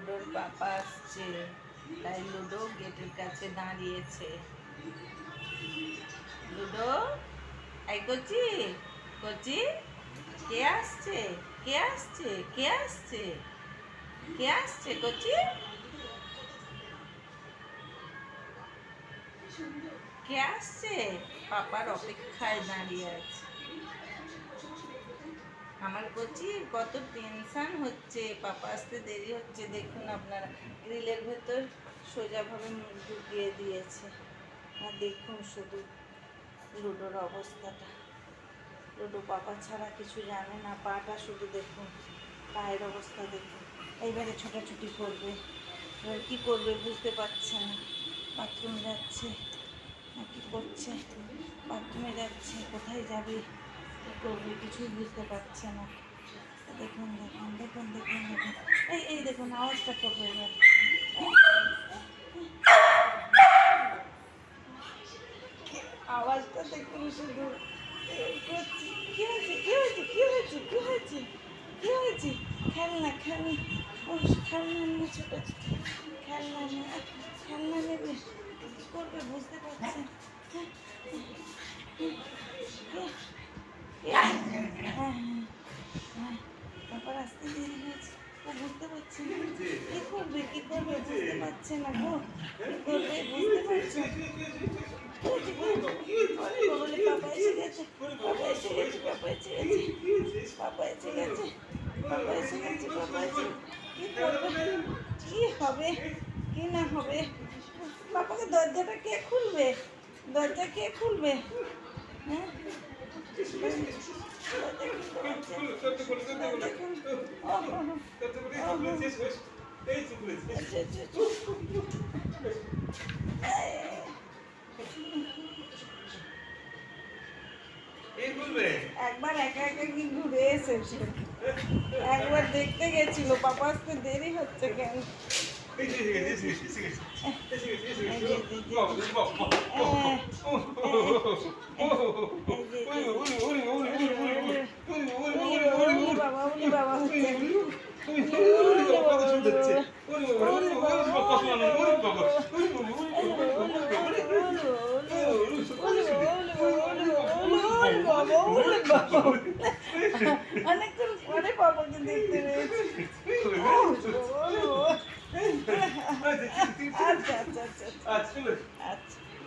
লুডোর পাপা আসছে। তাই লুডো গেটের কাছে দাঁড়িয়েছে। লুডো? এই কচি কচি, কে আসছে? কে আসছে? কে আসছে? কে আসছে কচি? কে আসছে? পাপার অপেক্ষায় দাঁড়িয়ে আছে। আমার কচি কত টেনশন হচ্ছে। পাপা, আসতে দেরি হচ্ছে। দেখুন আপনারা, গ্রিলের ভেতর সোজাভাবে মুখ ঢুকিয়ে দিয়েছে। আর দেখুন শুধু লুডোর অবস্থাটা। লুডো পাপা ছাড়া কিছু জানে না, পাটা শুধু দেখুন, পায়ের অবস্থা দেখুন। এইবারে ছোটাছুটি করবে। এবার কী করবে বুঝতে পারছে না। বাথরুম যাচ্ছে কী করছে? বাথরুমে যাচ্ছে, কোথায় যাবে? করবে কিছুই বুঝতে পারছে না। দেখুন দেখুন দেখুন দেখুন দেখুন। এই এই দেখুন, আওয়াজটা করবে এবার আওয়াজটা দেখুন শুধু। কি হয়েছে? কি হয়েছে? কি হয়েছে? কি হয়েছে? কি হয়েছে? খেলনা খেলনা। ও খেলনা নিয়ে ছোটো খেলনা নিয়ে, খেলনা নেবে কী করবে, বুঝতে পারছে হ্যাঁ তারপর আসতে দেরি হয়েছে ও বুঝতে পারছে না কী করবে কী করবে বুঝতে পারছে না গো কী করবে বুঝতে পারছে। বলে এসে গেছে পাপা এসে গেছে পাপা এসে গেছে পাপা এসে গেছে পাপা এসে গেছে পাপা এসে কি করবে কি হবে কি না হবে পাপাকে দরজাটা কে খুলবে দরজা কে খুলবে হ্যাঁ একবার একা একা কি ঘুরে এসেছে একবার দেখতে গেছিল পাপা আসতে দেরি হচ্ছে কেন? এই হ্যাঁ। অনেকক্ষণ পরে পাপাকে দেখতে পেয়েছি